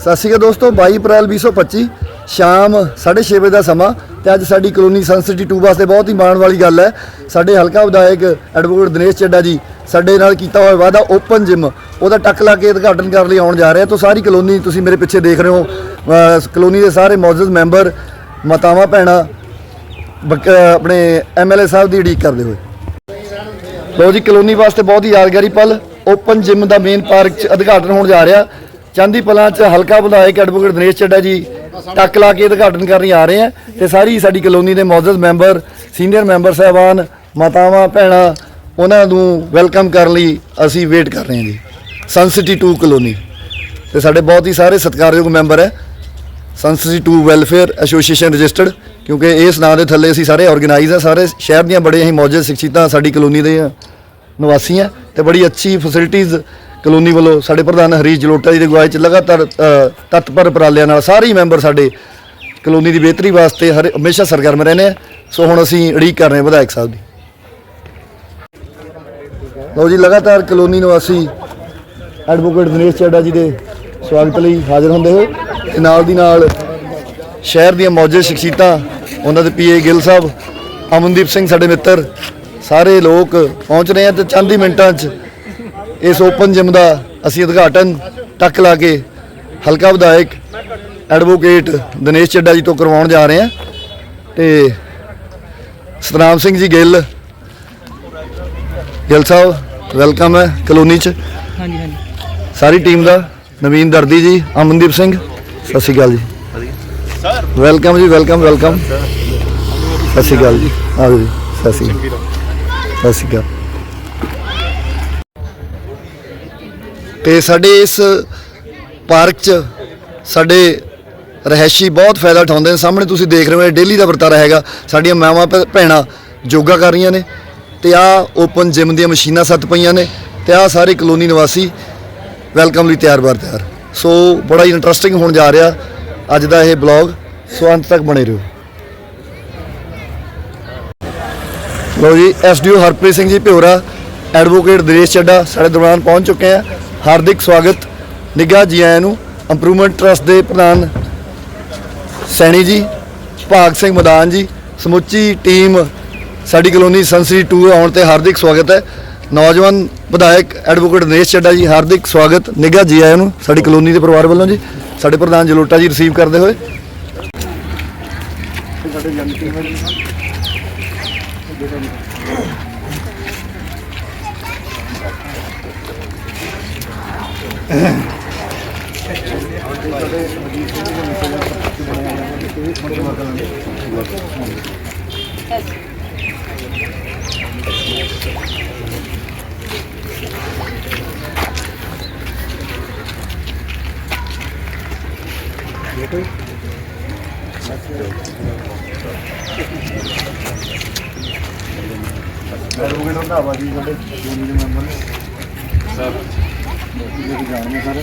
ਸਤਿ ਸ਼੍ਰੀ ਅਕਾਲ ਦੋਸਤੋ 22 ਅਪ੍ਰੈਲ 2025 ਸ਼ਾਮ 6:30 ਵਜੇ ਦਾ ਸਮਾਂ ਤੇ ਅੱਜ ਸਾਡੀ ਕਲੋਨੀ ਸੰਸਿਟੀ 2 ਵਾਸਤੇ ਬਹੁਤ ਹੀ ਮਾਣ ਵਾਲੀ ਗੱਲ ਹੈ। ਸਾਡੇ ਹਲਕਾ ਵਿਧਾਇਕ ਐਡਵੋਕੇਟ ਦਿਨੇਸ਼ ਚੱਡਾ ਜੀ ਸਾਡੇ ਨਾਲ ਕੀਤਾ ਹੋਇਆ ਵਾਅਦਾ ਓਪਨ ਜਿਮ ਉਹਦਾ ਟੱਕ ਲਾ ਕੇ ਉਦਘਾਟਨ ਕਰਨ ਲਈ ਆਉਣ ਜਾ ਰਹੇ। ਆ ਤਾਂ ਸਾਰੀ ਕਲੋਨੀ ਤੁਸੀਂ ਮੇਰੇ ਪਿੱਛੇ ਦੇਖ ਰਹੇ ਹੋ ਕਲੋਨੀ ਦੇ ਸਾਰੇ ਮੌਜੂਦ ਮੈਂਬਰ, ਮਾਤਾਵਾਂ, ਭੈਣਾਂ ਬਕ- ਆਪਣੇ ਐਮਐਲਏ ਸਾਹਿਬ ਦੀ ਉਡੀਕ ਕਰਦੇ ਹੋਏ। ਲੋ ਜੀ, ਕਲੋਨੀ ਵਾਸਤੇ ਬਹੁਤ ਹੀ ਯਾਦਗਾਰੀ ਪਲ ਓਪਨ ਜਿਮ ਦਾ ਮੇਨ ਪਾਰਕ 'ਚ ਉਦਘਾਟਨ ਹੋਣ ਜਾ ਰਿਹਾ। ਚਾਂਦੀ ਪਲਾਂ 'ਚ ਹਲਕਾ ਵਿਧਾਇਕ ਐਡਵੋਕੇਟ ਦਿਨੇਸ਼ ਚੱਡਾ ਜੀ ਟੱਕ ਲਾ ਕੇ ਉਦਘਾਟਨ ਕਰਨ ਲਈ ਆ ਰਹੇ ਆ ਤੇ ਸਾਰੀ ਸਾਡੀ ਕਲੋਨੀ ਦੇ ਮੌਜੂਦ ਮੈਂਬਰ, ਸੀਨੀਅਰ ਮੈਂਬਰ, ਸਾਹਿਬਾਨ, ਮਾਤਾਵਾਂ, ਭੈਣਾਂ, ਉਹਨਾਂ ਨੂੰ ਵੈਲਕਮ ਕਰਨ ਲਈ ਅਸੀਂ ਵੇਟ ਕਰ ਰਹੇ ਹਾਂ ਜੀ। Suncity 2 colony. ਤੇ ਸਾਡੇ ਬਹੁਤ ਹੀ ਸਾਰੇ ਸਤਿਕਾਰਯੋਗ ਮੈਂਬਰ ਹੈ। ਸੰਸਿਟੀ 2 ਵੈਲਫੇਅਰ ਐਸੋਸੀਏਸ਼ਨ ਰਜਿਸਟਰਡ ਕਿਉਂਕਿ ਇਸ ਨਾਂ ਦੇ ਥੱਲੇ ਅਸੀਂ ਸਾਰੇ ਆਰਗੇਨਾਈਜ਼ ਆ, ਸਾਰੇ ਸ਼ਹਿਰ ਦੀਆਂ ਬੜੇ ਹੀ ਮੌਜੂਦ ਸ਼ਖਸੀਅਤਾਂ ਸਾਡੀ ਕਲੋਨੀ ਦੇ ਨਿਵਾਸੀ ਆ ਤੇ ਬੜੀ ਅੱਛੀ ਫੈਸਿਲਿਟੀਆਂ ਕਲੋਨੀ ਵੱਲੋਂ ਸਾਡੇ ਪ੍ਰਧਾਨ ਹਰੀਸ਼ ਜਲੋਟਾ ਜੀ ਦੀ ਅਗਵਾਈ ਚ ਲਗਾਤਾਰ ਅ, ਤਤਪਰ ਉਪਰਾਲਿਆਂ ਨਾਲ ਸਾਰੇ ਹੀ ਮੈਂਬਰ ਸਾਡੇ ਕਲੋਨੀ ਦੀ ਬਿਹਤਰੀ ਵਾਸਤੇ ਹਰ ਹਮੇਸ਼ਾ ਸਰਗਰਮ ਰਹਿੰਦੇ ਆ। ਸੋ ਹੁਣ ਅਸੀਂ ਉਡੀਕ ਕਰ ਰਹੇ ਹਾਂ ਵਿਧਾਇਕ ਸਾਹਿਬ ਦੀ। ਲਓ ਜੀ ਲਗਾਤਾਰ ਕਲੋਨੀ ਨਿਵਾਸੀ ਐਡਵੋਕੇਟ ਦਿਨੇਸ਼ ਚੱਡਾ ਜੀ ਦੇ ਸਵਾਗਤ ਲਈ ਹਾਜ਼ਰ ਹੁੰਦੇ ਹੋ ਤੇ ਨਾਲ ਦੀ ਨਾਲ ਸ਼ਹਿਰ ਦੀਆਂ ਮੌਜੂਦ ਸ਼ਖਸੀਅਤਾਂ ਉਹਨਾਂ ਦੇ ਪੀਏ ਗਿੱਲ ਸਾਹਿਬ ਅਮਨਦੀਪ ਸਿੰਘ ਸਾਡੇ ਮਿੱਤਰ ਸਾਰੇ ਲੋਕ ਪਹੁੰਚ ਰਹੇ ਆ ਤੇ ਚੰਦ ਹੀ ਮਿੰਟਾਂ 'ਚ ਇਸ ਓਪਨ ਜਿਮ ਦਾ ਅਸੀਂ ਉਦਘਾਟਨ ਟੱਕ ਲਾ ਕੇ ਹਲਕਾ ਵਿਧਾਇਕ ਐਡਵੋਕੇਟ ਦਿਨੇਸ਼ ਚੱਡਾ ਜੀ ਤੋਂ ਕਰਵਾਉਣ ਜਾ ਰਹੇ ਆ ਤੇ ਸਤਨਾਮ ਸਿੰਘ ਜੀ ਗਿੱਲ ਗਿੱਲ ਸਾਹਿਬ ਵੈਲਕਮ ਹੈ ਕਲੋਨੀ 'ਚ। ਹਾਂਜੀ ਹਾਂਜੀ। ਸਾਰੀ ਟੀਮ ਦਾ ਨਵੀਨ ਦਰਦੀ ਜੀ ਅਮਨਦੀਪ ਸਿੰਘ ਸਤਿ ਸ਼੍ਰੀ ਅਕਾਲ ਜੀ। ਵੈਲਕਮ ਜੀ ਵੈਲਕਮ ਵੈਲਕਮ ਸਤਿ ਸ਼੍ਰੀ ਅਕਾਲ ਜੀ। ਆਓ ਜੀ ਸਤਿ ਸ਼੍ਰੀ ਅਕਾਲ। ਸਤਿ ਸ਼੍ਰੀ ਅਕਾਲ। ਤੇ ਸਾਡੇ ਇਸ ਪਾਰਕ 'ਚ ਸਾਡੇ ਰਹਿਸ਼ੀ ਬਹੁਤ ਫਾਇਦਾ ਉਠਾਉਂਦੇ ਨੇ। ਸਾਹਮਣੇ ਤੁਸੀਂ ਦੇਖ ਰਹੇ ਹੋ ਡੇਲੀ ਦਾ ਵਰਤਾਰਾ ਹੈਗਾ। ਸਾਡੀਆਂ ਮਾਵਾਂ, ਭੈ- ਭੈਣਾਂ ਯੋਗਾ ਕਰ ਰਹੀਆਂ ਨੇ ਤੇ ਆ ਓਪਨ ਜਿਮ ਦੀਆਂ ਮਸ਼ੀਨਾਂ ਸੱਤ ਪਈਆਂ ਨੇ ਤੇ ਆ ਸਾਰੇ ਕਲੋਨੀ ਨਿਵਾਸੀ ਵੈਲਕਮ ਲਈ ਤਿਆਰ ਬਰ ਤਿਆਰ। ਸੋ ਬੜਾ ਹੀ ਇੰਟਰਸਟਿੰਗ ਹੋਣ ਜਾ ਰਿਹਾ ਅੱਜ ਦਾ ਇਹ ਬਲੌਗ ਸੋ ਅੰਤ ਤੱਕ ਬਣੇ ਰਹੋ। ਲੋ ਜੀ ਐਸਡੀਓ ਹਰਪ੍ਰੀਤ ਸਿੰਘ ਜੀ ਭਿਓਰਾ ਐਡਵੋਕੇਟ ਦਰੇਸ਼ ਚੱਡਾ ਸਾਡੇ ਦਰਬਾਨ ਪਹੁੰਚ ਚੁੱਕੇ ਆ। ਹਾਰਦਿਕ ਸਵਾਗਤ। ਨਿੱਘਾ ਜੀ ਆਇਆਂ ਨੂੰ ਇੰਪਰੂਵਮੈਂਟ ਟਰਸਟ ਦੇ ਪ੍ਰਧਾਨ ਸੈਣੀ ਜੀ, ਭਾਗ ਸਿੰਘ ਮਦਾਨ ਜੀ, ਸਮੁੱਚੀ ਟੀਮ ਸਾਡੀ ਕਲੋਨੀ ਸੰਸਰੀ 2 ਆਉਣ ਤੇ ਹਾਰਦਿਕ ਸਵਾਗਤ ਹੈ। ਨੌਜਵਾਨ ਵਿਧਾਇਕ ਐਡਵੋਕੇਟ ਨਰੇਸ਼ ਚੱਡਾ ਜੀ, ਹਾਰਦਿਕ ਸਵਾਗਤ। ਨਿੱਘਾ ਜੀ ਆਇਆਂ ਨੂੰ ਸਾਡੀ ਕਲੋਨੀ ਦੇ ਪਰਿਵਾਰ ਵੱਲੋਂ ਜੀ, ਸਾਡੇ ਪ੍ਰਧਾਨ ਜਲੋਟਾ ਜੀ ਰਿਸੀਵ ਕਰਦੇ ਹੋਏ। ਐਡਵੋਕੇਟ ਰੰਧਾਵਾ ਜੀ ਸਾਡੇ ਕਲੋਨੀ ਦੇ ਮੈਂਬਰ ਨੇ ਸਰ ਜਿਹੜੇ ਜਾਣਦੇ ਸਾਰੇ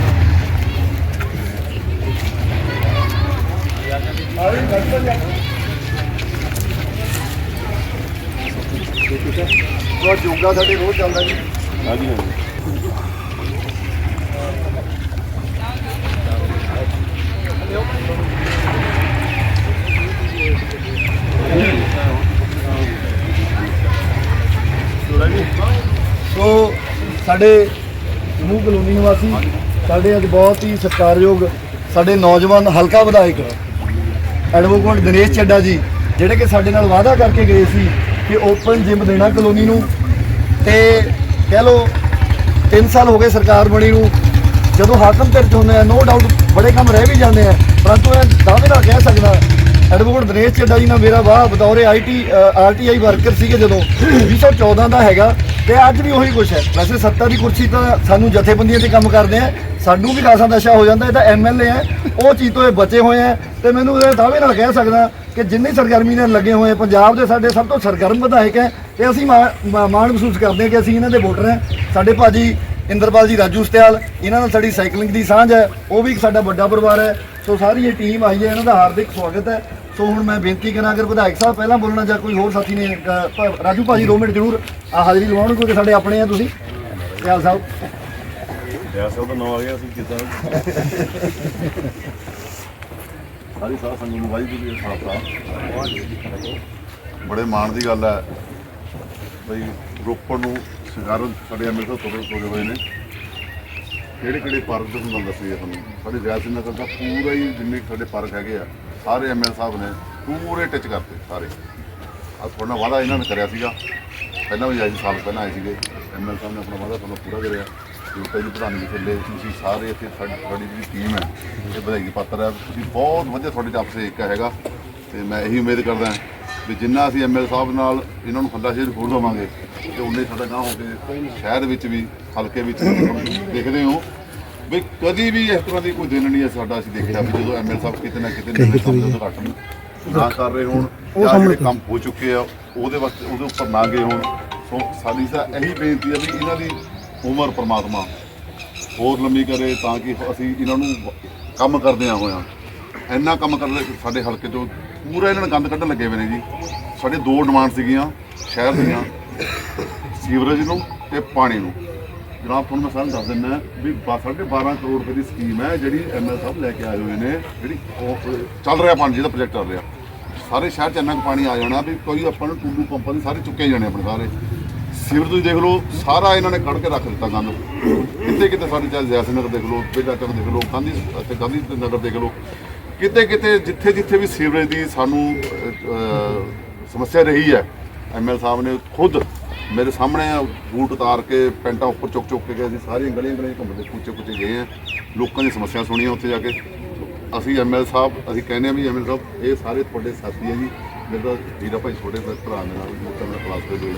ਬਹੁਤ ਯੋਗਾ ਸਾਡੇ ਰੋਜ਼ ਚੱਲਦਾ ਜੀ। ਸੋ ਸਾਡੇ ਸਮੂਹ ਕਲੋਨੀ ਨਿਵਾਸੀ ਸਾਡੇ ਅੱਜ ਬਹੁਤ ਹੀ ਸਤਿਕਾਰਯੋਗ ਸਾਡੇ ਨੌਜਵਾਨ ਹਲਕਾ ਵਿਧਾਇਕ ਐਡਵੋਕੇਟ ਦਿਨੇਸ਼ ਚੱਡਾ ਜੀ, ਜਿਹੜੇ ਕਿ ਸਾਡੇ ਨਾਲ ਵਾਅਦਾ ਕਰਕੇ ਗਏ ਸੀ ਕਿ ਓਪਨ ਜਿਮ ਦੇਣਾ ਕਲੋਨੀ ਨੂੰ। ਤੇ ਕਹਿ ਲਓ 3 ਸਾਲ ਹੋ ਗਏ ਸਰਕਾਰ ਬਣੀ ਨੂੰ। ਜਦੋਂ ਹਾਕਮ ਧਿਰ 'ਚ ਹੁੰਦੇ ਆ ਨੋ ਡਾਊਟ ਬੜੇ ਕੰਮ ਰਹਿ ਵੀ ਜਾਂਦੇ ਆ। ਪਰੰਤੂ ਇਹ ਦਾਅਵੇ ਨਾਲ ਕਹਿ ਸਕਦਾ, ਐਡਵੋਕੇਟ ਦਿਨੇਸ਼ ਚੱਡਾ ਜੀ ਨਾਲ ਮੇਰਾ ਵਾਹ ਬਤੌਰੇ ਆਈਟੀ ਆਰਟੀਆਈ ਵਰਕਰ ਸੀਗੇ ਜਦੋਂ। 2014 ਦਾ ਹੈਗਾ, ਤੇ ਅੱਜ ਵੀ ਉਹੀ ਕੁਛ ਹੈ। ਵੈਸੇ ਸੱਤਾ ਦੀ ਕੁਰਸੀ ਤਾਂ ਸਾਨੂੰ ਜਥੇਬੰਦੀਆਂ ਤੇ ਕੰਮ ਕਰਦੇ ਆ। ਸਾਨੂੰ ਵੀ ਖਾਸਾ ਨਸ਼ਾ ਹੋ ਜਾਂਦਾ ਇਹ ਤਾਂ ਐਮਐਲਏ ਹੈ ਉਹ ਚੀਜ਼ ਤੋਂ ਇਹ ਬਚੇ ਹੋਏ ਹੈ ਤੇ ਮੈਨੂੰ ਇਹ ਦਾਅਵੇ ਨਾਲ ਕਹਿ ਸਕਦਾ ਕਿ ਜਿੰਨੀ ਸਰਗਰਮੀ ਨਾਲ ਲੱਗੇ ਹੋਏ ਪੰਜਾਬ ਦੇ ਸਾਡੇ ਸਭ ਤੋਂ ਸਰਗਰਮ ਵਿਧਾਇਕ ਹੈ ਤੇ ਅਸੀਂ ਮਾ- ਮਾਣ ਮਹਿਸੂਸ ਕਰਦੇ ਹਾਂ ਕਿ ਅਸੀਂ ਇਹਨਾਂ ਦੇ ਵੋਟਰ ਹਾਂ। ਸਾਡੇ ਭਾਜੀ ਇੰਦਰਪਾਲ ਜੀ ਰਾਜੂ ਸਤਿਆਲ ਇਹਨਾਂ ਨਾਲ ਸਾਡੀ ਸਾਈਕਲਿੰਗ ਦੀ ਸਾਂਝ ਹੈ ਉਹ ਵੀ ਇੱਕ ਸਾਡਾ ਵੱਡਾ ਪਰਿਵਾਰ ਹੈ। ਸੋ ਸਾਰੀ ਇਹ ਟੀਮ ਆਈ ਹੈ ਇਹਨਾਂ ਦਾ ਹਾਰਦਿਕ ਸਵਾਗਤ ਹੈ। ਸੋ ਹੁਣ ਮੈਂ ਬੇਨਤੀ ਕਰਾਂ ਅਗਰ ਵਿਧਾਇਕ ਸਾਹਿਬ ਪਹਿਲਾਂ ਬੋਲਣਾ ਜਾਂ ਕੋਈ ਹੋਰ ਸਾਥੀ ਨੇ ਅ, ਭ- ਰਾਜੂ ਭਾਜੀ 2 ਮਿੰਟ ਜ਼ਰੂਰ ਹਾਜ਼ਰੀ ਲਵਾਉਣ ਕਿਉਂਕਿ ਸਾਡੇ ਆਪਣੇ ਆ ਤੁਸੀਂ। ਸਤਿਆਲ ਸਾਹਿਬ। ਵਿਆਹ ਸਾਹਿਬ ਦਾ ਨਾਮ ਆ ਗਿਆ ਸੀ ਕਿਦਾਂ ਸਾਰੀ ਸਾਧ ਸੰਗਤ ਨੂੰ ਵਾਹਿਗੁਰੂ ਜੀ ਕਾ ਖਾਲਸਾ ਬੜੇ ਮਾਣ ਦੀ ਗੱਲ ਹੈ। ਬਈ ਰੋਪੜ ਨੂੰ ਸ਼ਿੰਗਾਰਨ ਸਾਡੇ ਐਮਐਲ ਤੋਂ ਤੋੜੇ ਤੋੜੇ ਹੋਏ ਨੇ। ਕਿਹੜੇ ਕਿਹੜੇ ਪਾਰਕ ਦੇ ਤੁਹਾਨੂੰ ਦੱਸੀਏ ਤੁਹਾਨੂੰ? ਸਾਡੇ ਵਿਆਸ ਨਗਰ ਦਾ ਪੂਰਾ ਹੀ ਜਿੰਨੇ ਸਾਡੇ ਪਾਰਕ ਹੈਗੇ ਆ ਸਾਰੇ ਐਮਐਲ ਸਾਹਿਬ ਨੇ ਪੂਰੇ ਟੱਚ ਕਰਤੇ ਸਾਰੇ। ਆ ਤੁਹਾਡਾ ਵਾਦਾ ਇਹਨਾਂ ਨੇ ਕਰਿਆ ਸੀਗਾ। ਪਹਿਲਾਂ ਵੀ ਆਏ ਸੀ, ਸਾਲ ਪਹਿਲਾਂ ਆਏ ਸੀਗੇ। ਐਮਐਲ ਸਾਹਿਬ ਨੇ ਆਪਣਾ ਵਾਦਾ ਤੁਹਾਨੂੰ ਪੂਰਾ ਕਰਿਆ। ਪ੍ਰਧਾਨ ਜੀ ਥੱਲੇ ਤੁਸੀਂ ਸਾਰੇ ਇੱਥੇ ਸਾਡੀ ਸਾਡੀ ਜਿਹੜੀ ਟੀਮ ਹੈ ਇਹ ਵਧਾਈ ਦੇ ਪਾਤਰ ਹੈ। ਤੁਸੀਂ ਬਹੁਤ ਵਧੀਆ ਤੁਹਾਡੇ ਚ ਆਪਸੇ ਇੱਕ ਹੈਗਾ। ਤੇ ਮੈਂ ਇਹੀ ਉਮੀਦ ਕਰਦਾ ਵੀ ਜਿੰਨਾ ਅਸੀਂ ਐਮਐਲ ਸਾਹਿਬ ਨਾਲ ਇਹਨਾਂ ਨੂੰ ਖੰਡਾ ਸ਼ੇਰ ਹੋਰ ਦੇਵਾਂਗੇ ਤੇ ਉਨੇ ਸਾਡਾ ਗਾਂ ਹੋ ਕੇ ਸ਼ਹਿਰ ਵਿੱਚ ਵੀ ਹਲਕੇ ਵਿੱਚ ਵੀ ਦੇਖਦੇ ਹੋ ਵੀ ਕਦੀ ਵੀ ਇਸ ਤਰ੍ਹਾਂ ਦੀ ਕੋਈ ਦਿਨ ਨਹੀਂ ਹੈ ਸਾਡਾ ਅਸੀਂ ਦੇਖਿਆ ਵੀ ਜਦੋਂ ਐਮਐਲ ਸਾਹਿਬ ਕਿਤੇ ਨਾ ਕਿਤੇ ਨਵੇਂ ਕੰਮ ਦੇ ਉਦਘਾਟਨ ਨਾ ਕਰ ਰਹੇ ਹੋਣ ਜਾਂ ਜਿਹੜੇ ਕੰਮ ਹੋ ਚੁੱਕੇ ਆ ਉਹਦੇ ਵਾਸਤੇ ਉਹਦੇ ਉੱਪਰ ਨਾ ਗਏ ਹੋਣ। ਸੋ ਸਾਡੀ ਤਾਂ ਇਹੀ ਬੇਨਤੀ ਹੈ ਵੀ ਇਹਨਾਂ ਦੀ ਉਮਰ ਪ੍ਰਮਾਤਮਾ। ਹੋਰ ਲੰਮੀ ਕਰੇ ਤਾਂ ਕਿ ਅਸੀਂ ਇਹਨਾਂ ਨੂੰ ਕੰਮ ਕਰਦਿਆਂ ਹੋਇਆਂ। ਇੰਨਾ ਕੰਮ ਕਰਦੇ ਸਾਡੇ ਹਲਕੇ ਤੋਂ ਪੂਰਾ ਇਹਨਾਂ ਨੇ ਗੰਦ ਕੱਢਣ ਲੱਗੇ ਹੋਏ ਨੇ ਜੀ। ਸਾਡੇ ਦੋ ਡਿਮਾਂਡ ਸੀਗੀਆਂ ਸ਼ਹਿਰ ਦੀਆਂ ਸੀਵਰੇਜ ਨੂੰ ਤੇ ਪਾਣੀ ਨੂੰ। ਜਨਾਬ ਤੁਹਾਨੂੰ ਮੈਂ ਸਾਰਿਆਂ ਨੂੰ ਦੱਸ ਦਿੰਦਾ ਵੀ ਬਾ- ਸਾਢੇ 12 ਕਰੋੜ ਰੁਪਏ ਦੀ ਸਕੀਮ ਹੈ ਜਿਹੜੀ ਐਮਐਲ ਸਾਹਿਬ ਲੈ ਕੇ ਆਏ ਹੋਏ ਨੇ ਜਿਹੜੀ ਉਹ, ਚੱਲ ਰਿਹਾ ਪਾਣੀ ਜਿਹਦਾ ਪ੍ਰੋਜੈਕਟ ਚੱਲ ਰਿਹਾ। ਸਾਰੇ ਸ਼ਹਿਰ ਚ ਇੰਨਾ ਕੁ ਪਾਣੀ ਆ ਜਾਣਾ ਵੀ ਕੋਈ ਆਪਾਂ ਨੂੰ ਟੂਲੂ ਪੰਪਾਂ ਦੇ ਸਾਰੇ ਚੁੱਕੇ ਜਾਣੇ ਆਪਣੇ ਸਾਰੇ। ਸੀਵਰ ਤੁਸੀਂ ਦੇਖ ਲਓ, ਸਾਰਾ ਇਹਨਾਂ ਨੇ ਕੱਢ ਕੇ ਰੱਖ ਦਿੱਤਾ ਗੰਦ। ਕਿਤੇ ਕਿਤੇ ਸਾਡੇ ਚਾਹੇ ਜੈਸਨ ਨਗਰ ਦੇਖ ਲਓ ਬੇਲਾ ਚੱਕ ਦੇਖ ਲਓ, ਗਾਂਧੀ ਅਤੇ ਗਾਂਧੀ ਨਗਰ ਦੇਖ ਲਓ। ਕਿਤੇ ਕਿਤੇ ਜਿੱਥੇ ਜਿੱਥੇ ਵੀ ਸੀਵਰੇਜ ਦੀ ਸਾਨੂੰ ਸਮੱਸਿਆ ਰਹੀ ਹੈ ਐਮਐਲ ਸਾਹਿਬ ਨੇ ਖੁਦ ਮੇਰੇ ਸਾਹਮਣੇ ਬੂਟ ਉਤਾਰ ਕੇ, ਪੈਂਟਾਂ ਉੱਪਰ ਚੁੱਕ ਚੁੱਕ ਕੇ ਗਏ ਅਸੀਂ ਸਾਰੀਆਂ ਗਲੀਆਂ ਗਲੀਆਂ ਘੁੰਮਦੇ ਕੁੱਚੇ ਕੁੱਚੇ ਗਏ ਆ। ਲੋਕਾਂ ਦੀ ਸਮੱਸਿਆ ਸੁਣੀਆਂ ਉੱਥੇ ਜਾ ਕੇ। ਅਸੀਂ ਐਮਐਲ ਸਾਹਿਬ, ਅਸੀਂ ਕਹਿੰਦੇ ਆ ਵੀ ਐਮਐਲ ਸਾਹਿਬ, ਇਹ ਸਾਰੇ ਤੁਹਾਡੇ ਸਾਥੀ ਹੈ ਜੀ। ਮੇਰੇ ਦਾ ਵੀਰਾ ਭਾਈ ਛੋਟੇ ਭਰਾ ਦੇ ਨਾਲ ਮੋਟਾ ਮੇਰਾ ਕਲਾਸ ਦੇ ਹੋਈ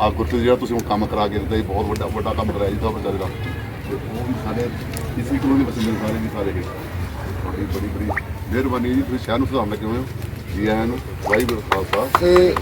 ਆ ਗੁਰਤੇਜ ਜਿਹੜਾ ਤੁਸੀਂ ਹੁਣ ਕੰਮ ਕਰਾ ਕੇ ਦਿੱਤਾ ਜੀ, ਬਹੁਤ ਵੱਡਾ ਵੱਡਾ ਕੰਮ ਕਰਾਇਆ ਜੀ ਤੁਹਾਡੇ ਵਿਚਾਰੇ ਤੇ ਉਹ ਵੀ ਸਾਡੇ, ਇਸੇ ਕੋਲੋਂ ਦੇ ਵਸਿੰਦੇ ਸਾਰੇ ਜੀ, ਸਾਰੇ ਤੁਹਾਡੀ ਬੜੀ ਬੜੀ ਮਿਹਰਬਾਨੀ ਜੀ, ਤੁਸੀਂ ਸ਼ਹਿਰ ਨੂੰ ਸੁਧਾਰਨ ਲੱਗੇ ਹੋਏ ਹੋ। ਜੀ ਆਇਆਂ ਨੂੰ, ਵਾਹਿਗੁਰੂ ਖਾਲਸਾ। ਤੇ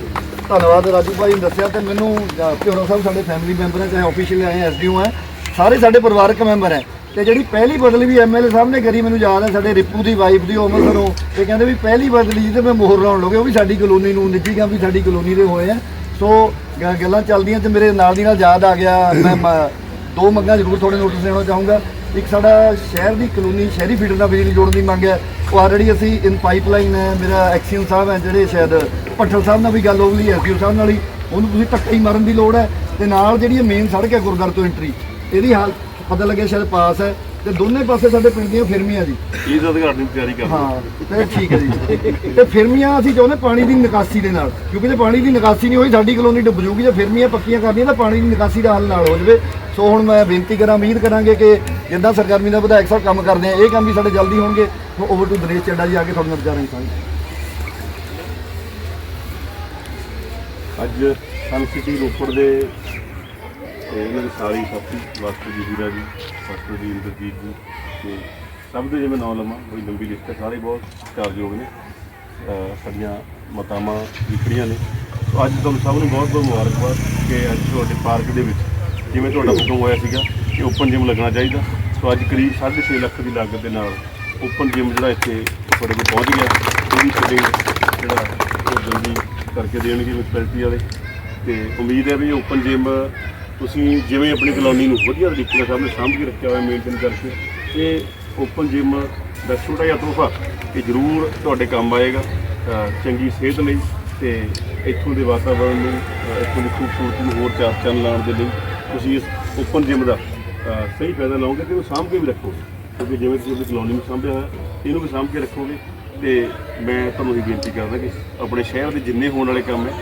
ਧੰਨਵਾਦ ਰਾਜੂ ਭਾਈ ਨੇ ਦੱਸਿਆ ਤੇ ਮੈਨੂੰ ਪਿਉਰਾ ਸਾਹਿਬ ਸਾਡੇ ਫੈਮਿਲੀ ਮੈਂਬਰ ਹੈ, ਚਾਹੇ ਆਫੀਸ਼ੀਅਲ ਆਏ ਐਸਡੀਓ ਹੈ, ਸਾਰੇ ਸਾਡੇ ਪਰਿਵਾਰਕ ਮੈਂਬਰ ਹੈ। ਤੇ ਜਿਹੜੀ ਪਹਿਲੀ ਬਦਲੀ ਵੀ ਐਮਐਲਏ ਸਾਹਿਬ ਨੇ ਕਰੀ, ਮੈਨੂੰ ਯਾਦ ਹੈ, ਸਾਡੇ ਰਿਪੂ ਦੀ ਵਾਈਫ ਦੀ ਉਹ ਅੰਮ੍ਰਿਤਸਰੋਂ ਤੇ ਕਹਿੰਦੇ ਵੀ ਪਹਿਲੀ ਬਦਲੀ ਜਿਹਦੇ ਮੈਂ ਮੋਹਰ ਲਾਉਣ ਲੱਗੇ, ਉਹ ਵੀ ਸਾਡੀ ਕਲੋਨੀ ਨੂੰ, ਨਿੱਜੀ ਕੰਮ ਵੀ ਸਾਡੀ ਕਲੋਨੀ ਦੇ ਹੋਏ ਆ। ਸੋ ਗ- ਗੱਲਾਂ ਚੱਲਦੀਆਂ ਤੇ ਮੇਰੇ ਨਾਲ ਦੀ ਨਾਲ ਯਾਦ ਆ ਗਿਆ। ਮੈਂ ਮ- ਦੋ ਮੰਗਾਂ ਜ਼ਰੂਰ ਤੁਹਾਡੇ ਨੋਟਿਸ ਦੇਣਾ ਚਾਹੂੰਗਾ। ਇੱਕ ਸਾਡਾ ਸ਼ਹਿਰ ਦੀ ਕਲੋਨੀ, ਸ਼ਹਿਰੀ ਫੀਡਰ ਨਾਲ ਬਿਜਲੀ ਜੋੜਨ ਦੀ ਮੰਗ ਹੈ। ਉਹ ਆਲਰੇਡੀ ਅਸੀਂ ਇਨ ਪਾਈਪਲਾਈਨ ਹੈ। ਮੇਰਾ ਐਕਸੀਅਨ ਸਾਹਿਬ ਹੈ ਜਿਹੜੇ ਸ਼ਾਇਦ ਭੱਠਲ ਸਾਹਿਬ ਨਾਲ ਵੀ ਗੱਲ ਹੋ ਗਈ ਐਸਡੀਓ ਸਾਹਿਬ ਨਾਲ ਹੀ। ਉਹਨੂੰ ਤੁਸੀਂ ਧੱਕਾ ਹੀ ਮਾਰਨ ਦੀ ਲੋੜ ਹੈ। ਤੇ ਨਾਲ ਜਿਹੜੀ ਇਹ ਮੇਨ ਸੜਕ ਹੈ ਗੁਰਦੁਆਰਾ ਤੋਂ ਐਂਟਰੀ ਇਹਦੀ ਹਾਲ ਪਤਾ ਲੱਗਿਆ ਸ਼ਾਇਦ ਪਾਸ ਹੈ। ਤੇ ਦੋਨੇ ਪਾਸੇ ਸਾਡੇ ਪਿੰਡ ਦੀਆਂ ਫਿਰਮੀਆਂ ਜੀ। ਦਾ ਉਦਘਾਟਨ ਦੀ ਤਿਆਰੀ ਕਰ ਹਾਂ ਤੇ ਠੀਕ ਹੈ ਜੀ। ਤੇ ਫਿਰਮੀਆਂ ਅਸੀਂ ਚਾਹੁੰਦੇ ਪਾਣੀ ਦੀ ਨਿਕਾਸੀ ਦੇ ਨਾਲ ਕਿਉਂਕਿ ਜੇ ਪਾਣੀ ਦੀ ਨਿਕਾਸੀ ਨਹੀਂ ਹੋਈ ਸਾਡੀ ਕਲੋਨੀ ਡੁੱਬ ਜਾਊਗੀ। ਜੇ ਫਿਰਮੀਆਂ ਪੱਕੀਆਂ ਕਰਨੀਆਂ ਤਾਂ ਪਾਣੀ ਦੀ ਨਿਕਾਸੀ ਦਾ ਹੱਲ ਨਾਲ ਹੋ ਜਾਵੇ। ਸੋ ਹੁਣ ਮੈਂ ਬੇਨਤੀ ਕਰਾਂ ਉਮੀਦ ਕਰਾਂਗੇ ਕਿ ਜਿੱਦਾਂ ਸਰਕਾਰਮੀ ਦਾ ਵਿਧਾਇਕ ਸਾਹਿਬ ਕੰਮ ਕਰਦੇ ਆ ਇਹ ਕੰਮ ਵੀ ਸਾਡੇ ਜਲਦੀ ਹੋਣਗੇ। ਓਵਰ ਟੂ ਦਨੇਸ਼ ਚੱਡਾ ਜੀ ਆ ਕੇ ਤੁਹਾਡੇ ਨਾਲ ਵਿਚਾਰਾਂਗੇ ਸਾਂਝੇ ਅੱਜ ਸਨ ਸਿਟੀ ਰੋਪੜ ਦੇ ਤੇ ਇਹਨਾਂ ਦੇ ਸਾਰੀ ਸਾਥੀ ਵਾਸਤੂ ਜੀ ਹੀਰਾ ਜੀ, ਵਾਸਤੂ ਜੀ ਇੰਦਰਜੀਤ ਜੀ ਤੇ ਸਭ ਦੇ ਜਿਵੇਂ ਨਾਮ ਲਵਾਂ, ਬੜੀ ਲੰਬੀ ਲਿਸਟ ਹੈ, ਸਾਰੇ ਬਹੁਤ ਸਤਿਕਾਰਯੋਗ ਨੇ, ਅਹ ਸਾਡੀਆਂ ਮਾਤਾਵਾਂ ਵਿਖੜੀਆਂ ਨੇ। ਸੋ ਅੱਜ ਤੁਹਾਨੂੰ ਸਭ ਨੂੰ ਬਹੁਤ ਬਹੁਤ ਮੁਬਾਰਕਬਾਦ ਕਿ ਅੱਜ ਤੁਹਾਡੇ ਪਾਰਕ ਦੇ ਵਿੱਚ ਜਿਵੇਂ ਤੁਹਾਡਾ ਹੁਕਮ ਹੋਇਆ ਸੀਗਾ ਕਿ ਓਪਨ ਜਿਮ ਲੱਗਣਾ ਚਾਹੀਦਾ। ਸੋ ਅੱਜ ਕਰੀਬ 6.5 ਲੱਖ ਦੀ ਲਾਗਤ ਦੇ ਨਾਲ ਓਪਨ ਜਿਮ ਜਿਹੜਾ ਇੱਥੇ ਤੁਹਾਡੇ ਕੋਲ ਪਹੁੰਚ ਗਿਆ। ਉਹਦੀ ਫਿਟਿੰਗ ਜਿਹੜਾ ਉਹ ਜਲਦੀ ਕਰਕੇ ਦੇਣਗੇ ਮਿਊਨਿਸਪੈਲਿਟੀ ਵਾਲੇ। ਤੇ ਉਮੀਦ ਹੈ ਵੀ ਓਪਨ ਜਿਮ ਤੁਸੀਂ ਜਿਵੇਂ ਆਪਣੀ ਕਲੋਨੀ ਨੂੰ ਵਧੀਆ ਤਰੀਕੇ ਨਾਲ ਸਾਹਮਣੇ ਸਾਂਭ ਕੇ ਰੱਖਿਆ ਹੋਇਆ ਮੇਨਟੇਨ ਕਰਕੇ ਇਹ ਓਪਨ ਜਿਮ ਦਾ ਛੋਟਾ ਜਿਹਾ ਤੋਹਫਾ, ਇਹ ਜ਼ਰੂਰ ਤੁਹਾਡੇ ਕੰਮ ਆਏਗਾ ਚੰਗੀ ਸਿਹਤ ਲਈ ਤੇ ਇੱਥੋਂ ਦੇ ਵਾਤਾਵਰਣ ਨੂੰ ਇੱਥੋਂ ਦੀ ਖੂਬਸੂਰਤੀ ਨੂੰ ਹੋਰ ਚਾਰ ਚੰਨ ਲਾਉਣ ਦੇ ਲਈ ਤੁਸੀਂ ਇਸ ਓਪਨ ਜਿਮ ਦਾ ਸਹੀ ਫਾਇਦਾ ਲਓਗੇ ਤੇ ਉਹ ਸਾਂਭ ਕੇ ਵੀ ਰੱਖੋਗੇ। ਕਿਉਂਕਿ ਜਿਵੇਂ ਤੁਸੀਂ ਆਪਣੀ ਕਲੋਨੀ ਨੂੰ ਸਾਂਭਿਆ ਹੋਇਆ, ਇਹਨੂੰ ਵੀ ਸਾਂਭ ਕੇ ਰੱਖੋਗੇ ਤੇ ਮੈਂ ਤੁਹਾਨੂੰ ਇਹ ਬੇਨਤੀ ਕਰਦਾ ਕਿ ਆਪਣੇ ਸ਼ਹਿਰ ਦੇ ਜਿੰਨੇ ਹੋਣ ਵਾਲੇ ਕੰਮ ਹੈ,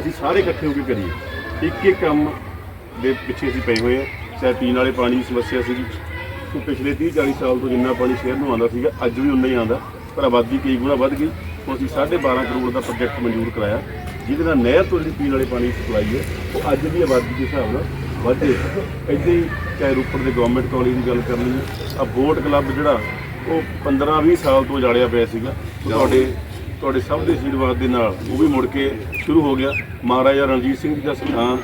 ਅਸੀਂ ਸਾਰੇ ਇਕੱਠੇ ਹੋ ਕੇ ਕਰੀਏ। ਇੱਕ ਇੱਕ ਕੰਮ ਦੇ ਪਿੱਛੇ ਅਸੀਂ ਪਏ ਹੋਏ ਆ। ਚਾਹੇ ਪੀਣ ਵਾਲੇ ਪਾਣੀ ਦੀ ਸਮੱਸਿਆ ਸੀਗੀ। ਉਹ ਪਿਛਲੇ 30 40 ਸਾਲ ਤੋਂ ਜਿੰਨਾ ਪਾਣੀ ਸ਼ਹਿਰ ਨੂੰ ਆਉਂਦਾ ਸੀਗਾ, ਅੱਜ ਵੀ ਉਨਾ ਹੀ ਆਉਂਦਾ। ਪਰ ਆਬਾਦੀ ਕਈ ਗੁਣਾ ਵੱਧ ਗਈ। ਹੁਣ ਅਸੀਂ 12.5 ਕਰੋੜ ਦਾ ਪ੍ਰੋਜੈਕਟ ਮਨਜ਼ੂਰ ਕਰਾਇਆ। ਜਿਹਦੇ ਨਾਲ ਨਹਿਰ ਤੋਂ ਜਿਹੜੀ ਪੀਣ ਵਾਲੇ ਪਾਣੀ ਦੀ ਸਪਲਾਈ ਹੈ, ਉਹ ਅੱਜ ਦੀ ਆਬਾਦੀ ਦੇ ਹਿਸਾਬ ਨਾਲ ਵਧੇ ਇੱਦਾਂ ਹੀ ਚਾਹੇ ਰੋਪੜ ਦੇ ਗਵਰਨਮੈਂਟ ਕਾਲਜ ਦੀ ਗੱਲ ਕਰ ਲਈਏ ਆ ਬੋਟ ਕਲੱਬ ਜਿਹੜਾ, ਉਹ 15 20 ਸਾਲ ਤੋਂ ਜਾੜਿਆ ਪਿਆ ਸੀਗਾ। ਤੁਹਾਡੇ ਤੁਹਾਡੇ ਸਭ ਦੇ ਆਸ਼ੀਰਵਾਦ ਦੇ ਨਾਲ ਉਹ ਵੀ ਮੁੜ ਕੇ ਸ਼ੁਰੂ ਹੋ ਗਿਆ। ਮਹਾਰਾਜਾ ਰਣਜੀਤ ਸਿੰਘ ਜੀ ਦਾ ਸਥਾਨ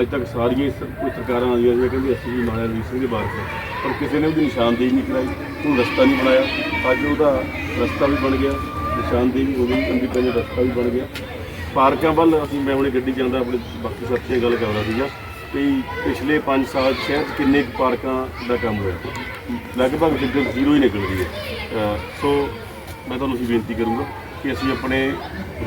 ਅੱਜ ਤੱਕ ਸਾਰੀਆਂ ਹੀ ਸ- ਕੋਈ ਸਰਕਾਰਾਂ ਆਉਂਦੀਆਂ ਨੇ ਕਹਿੰਦੇ ਅਸੀਂ ਵੀ ਮਹਾਰਾਜਾ ਰਣਜੀਤ ਸਿੰਘ ਦੇ ਵਾਰਸ ਹਾਂ ਪਰ ਕਿਸੇ ਨੇ ਉਹਦੀ ਨਿਸ਼ਾਨਦੇਹੀ ਨਹੀਂ ਕਰਾਈ, ਉਹਨੂੰ ਰਸਤਾ ਨਹੀਂ ਬਣਾਇਆ। ਅੱਜ ਉਹਦਾ ਰਸਤਾ ਵੀ ਬਣ ਗਿਆ, ਨਿਸ਼ਾਨਦੇਹੀ ਵੀ ਹੋ ਗਈ ਕੰਦੀ ਰਸਤਾ ਵੀ ਬਣ ਗਿਆ। ਪਾਰਕਾਂ ਵੱਲ ਅਸੀਂ, ਮੈਂ ਹੁਣੇ ਗੱਡੀ ਜਾਂਦਾ ਆਪਣੇ ਬਾਕੀ ਸਾਥੀਆਂ ਨਾਲ ਗੱਲ ਕਰਦਾ ਸੀਗਾ ਵੀ ਪਿਛਲੇ 5 ਸਾਲ 'ਚ ਸ਼ਹਿਰ 'ਚ ਕਿੰਨੇ ਕੁ ਪਾਰਕਾਂ ਦਾ ਕੰਮ ਹੋਇਆ? ਲਗਭਗ ਫਿਗਰ ਜ਼ੀਰੋ ਹੀ ਨਿਕਲ ਨਿਕਲਦੀ ਹੈ। ਅਹ, ਸੋ ਮੈਂ ਤੁਹਾਨੂੰ ਅਸੀਂ ਬੇਨਤੀ ਕਰੂੰਗਾ ਕਿ ਅਸੀਂ ਆਪਣੇ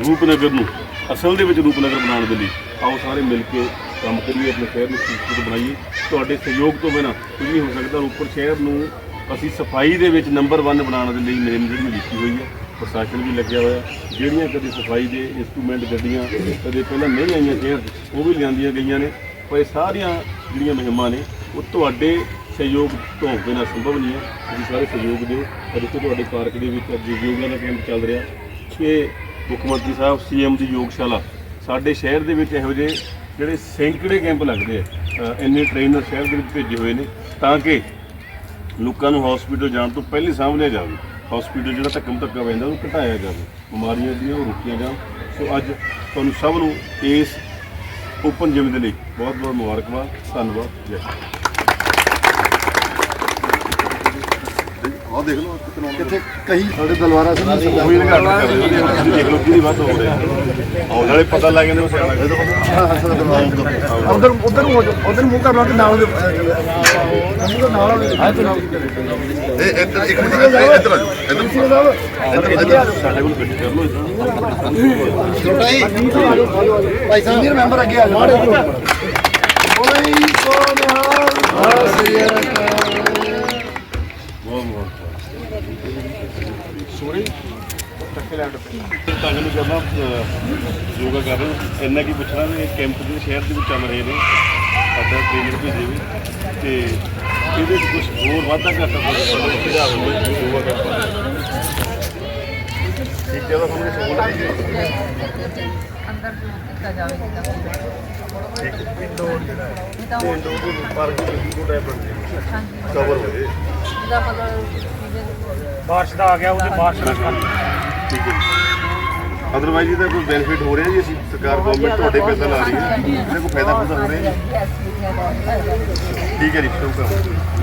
ਰੂਪਨਗਰ ਨੂੰ, ਅਸਲ ਦੇ ਵਿੱਚ ਰੂਪਨਗਰ ਬਣਾਉਣ ਦੇ ਲਈ ਆਓ ਸਾਰੇ ਮਿਲ ਕੇ ਕੰਮ ਕਰੀਏ, ਆਪਣੇ ਸ਼ਹਿਰ ਨੂੰ ਖੂਬਸੂਰਤ ਬਣਾਈਏ। ਤੁਹਾਡੇ ਸਹਿਯੋਗ ਤੋਂ ਬਿਨਾਂ ਕੁਝ ਨਹੀਂ ਹੋ ਸਕਦਾ। ਰੂਪਰ ਸ਼ਹਿਰ ਨੂੰ ਅਸੀਂ ਸਫ਼ਾਈ ਦੇ ਵਿੱਚ ਨੰਬਰ 1 ਬਣਾਉਣ ਦੇ ਲਈ ਮੇਰੇ ਜਿਹੜੀ ਲਿਖੀ ਹੋਈ ਹੈ। ਪ੍ਰਸ਼ਾਸਨ ਵੀ ਲੱਗਿਆ ਹੋਇਆ। ਜਿਹੜੀਆਂ ਕਦੇ ਸਫ਼ਾਈ ਦੇ ਇੰਸਟਰੂਮੈਂਟ ਗੱਡੀਆਂ, ਕਦੇ ਪਹਿਲਾਂ ਨਹੀਂ ਆਈਆਂ ਸ਼ਹਿਰ ਉਹ ਵੀ ਲਿਆਂਦੀਆਂ ਗਈਆਂ ਨੇ। ਪਰ ਇਹ ਸਾਰੀਆਂ ਜਿਹੜੀਆਂ ਮੁਹਿੰਮਾਂ ਨੇ, ਉਹ ਤੁਹਾਡੇ ਸਹਿਯੋਗ ਤੋਂ ਬਿਨਾਂ ਸੰਭਵ ਨਹੀਂ ਹੈ। ਤੁਸੀਂ ਸਾਰੇ ਸਹਿਯੋਗ ਦਿਓ। ਅੱਜ ਇੱਥੇ ਤੁਹਾਡੇ ਪਾਰਕ ਦੇ ਵਿੱਚ ਅੱਜ ਯੋਗਾ ਦਾ ਕੈਂਪ ਚੱਲ ਰਿਹਾ। ਕਿ ਮੁੱਖ ਮੰਤਰੀ ਸਾਹਿਬ ਸੀਐਮ ਦੀ ਯੋਗਸ਼ਾਲਾ। ਸਾਡੇ ਸ਼ਹਿਰ ਦੇ ਵਿੱਚ ਇਹੋ ਜਿਹੇ ਜਿਹੜੇ ਸੈਂਕੜੇ ਕੈਂਪ ਲੱਗਦੇ ਆ ਇੰਨੇ ਟ੍ਰੇਨਰ ਸ਼ਹਿਰ ਦੇ ਵਿੱਚ ਭੇਜੇ ਹੋਏ ਨੇ, ਤਾਂ ਕਿ ਲੋਕਾਂ ਨੂੰ ਹਸਪੀਟਲ ਜਾਣ ਤੋਂ ਪਹਿਲੇ ਸਾਹਮਣੇ ਜਾਵੇ। ਹਸਪੀਟਲ ਜਿਹੜਾ ਧੱਕਮ ਧੱਕਾ ਪੈਂਦਾ, ਉਹਨੂੰ ਘਟਾਇਆ ਜਾਵੇ। ਬਿਮਾਰੀਆਂ ਜਿਹੜੀਆਂ ਉਹ ਰੋਕੀਆਂ ਜਾਣ। ਸੋ ਅੱਜ ਤੁਹਾਨੂੰ ਸਭ ਨੂੰ ਇਸ ਓਪਨ ਜਿਮ ਦੇ ਲਈ ਬਹੁਤ ਬਹੁਤ ਮੁਬਾਰਕਬਾਦ, ਧੰਨਵਾਦ, ਜੈ ਆਹ ਦੇਖ ਲਓ ਕਿਤਨਾ ਇੱਥੇ ਕਈ ਸਾਡੇ ਦਲਵਾਰਾ ਸਿੰਘ ਜੀ ਉਹੀ ਰਿਕਾਰਡ ਕਰ ਰਹੇ ਹੋ ਤੁਸੀਂ ਦੇਖ ਲਓ ਕਿਹਦੀ ਵੱਧ ਹੋ ਰਿਹਾ ਆਉਣ ਵਾਲੇ ਪਤਾ ਲੱਗ ਜਾਂਦਾ ਸਿਆਣਾ ਉਧਰ ਉਧਰ ਨੂੰ ਹੋ ਜਾਓ। ਉਧਰ ਮੂੰਹ ਕਰ ਲਓ ਕਿ ਨਾਲ ਮੂੰਹ ਨਾਲ ਇਹ ਇੱਧਰ ਇੱਕ ਮਿੰਟ। ਇੱਧਰ ਇੱਧਰ ਆ ਇੱਧਰ ਇੱਧਰ ਆ ਸਾਡੇ ਕੋਲ ਗੱਡੀ ਕਰ ਲਓ ਇਦਾਂ ਭਾਈ ਸਾਹਿਬ। ਜੀ ਮੈਂਬਰ ਅੱਗੇ ਆ ਜਾਓ। ਕੋਈ ਸੋਨਿਹਾਲ। ਹਾਸਿਆ ਬਹੁਤ ਸੋਰੀ ਟੱਕੇ ਲੈਂਡ ਤਾਂ ਨੂੰ ਕਰਨਾ ਅਹ, ਯੋਗਾ ਕਰ ਰਹੇ ਹੋ। ਇੰਨਾ ਕੀ ਪੁੱਛਣਾ ਵੀ ਇਹ ਕੈਂਪ ਜਿਹੜੇ ਸ਼ਹਿਰ ਦੇ ਵਿੱਚ ਚੱਲ ਰਹੇ ਨੇ ਸਾਡਾ ਟ੍ਰੇਨਰ ਭੇਜੇ ਵੀ ਤੇ ਇਹਦੇ ਵਿੱਚ ਕੁਝ ਹੋਰ ਵਾਧਾ ਘਾਟਾ ਤੁਹਾਡੇ ਸੁਝਾਅ ਹੋਵੇ ਯੋਗਾ ਕੈਂਪ ਇੱਕ ਜਗ੍ਹਾ ਸਾਨੂੰ ਸਹੂਲਤ ਦੀ ਅੰਦਰ ਕੀਤਾ ਜਾਵੇ ਜਿੱਦਾਂ ਇੱਕ ਇੰਡੋਰ ਜਿਹੜਾ ਹੈ ਜਿੱਦਾਂ ਉਹ ਇੰਡੋਰ ਦੇ ਪਾਰਕ ਦੇ ਵਿੱਚ ਟਾਈਪ ਬਣਦੇ ਹਾਂਜੀ। ਕਵਰ ਹੋ ਜੇ ਜਿਹਦਾ ਮਤਲਬ ਜਿਹਦੇ ਬਾਰਿਸ਼ ਦਾ ਆ ਗਿਆ ਉਹਦੇ ਬਾਰਿਸ਼ ਦਾ ਠੀਕ ਹੈ ਅਦਰਵਾਈਜ਼ ਇਹਦਾ ਕੋਈ ਬੈਨੀਫਿਟ ਹੋ ਰਿਹਾ ਜੀ ਅਸੀਂ? ਸਰਕਾਰ ਗਵਰਨਮੈਂਟ ਤੁਹਾਡੇ ਪੈਸਾ ਲਾ ਰਹੀ ਹੈ। ਇਹਦਾ ਕੋਈ ਫਾਇਦਾ ਫੂਦਾ ਹੋ ਰਿਹਾ ਜੀ? ਠੀਕ ਹੈ ਜੀ ਸ਼ੁਕਰ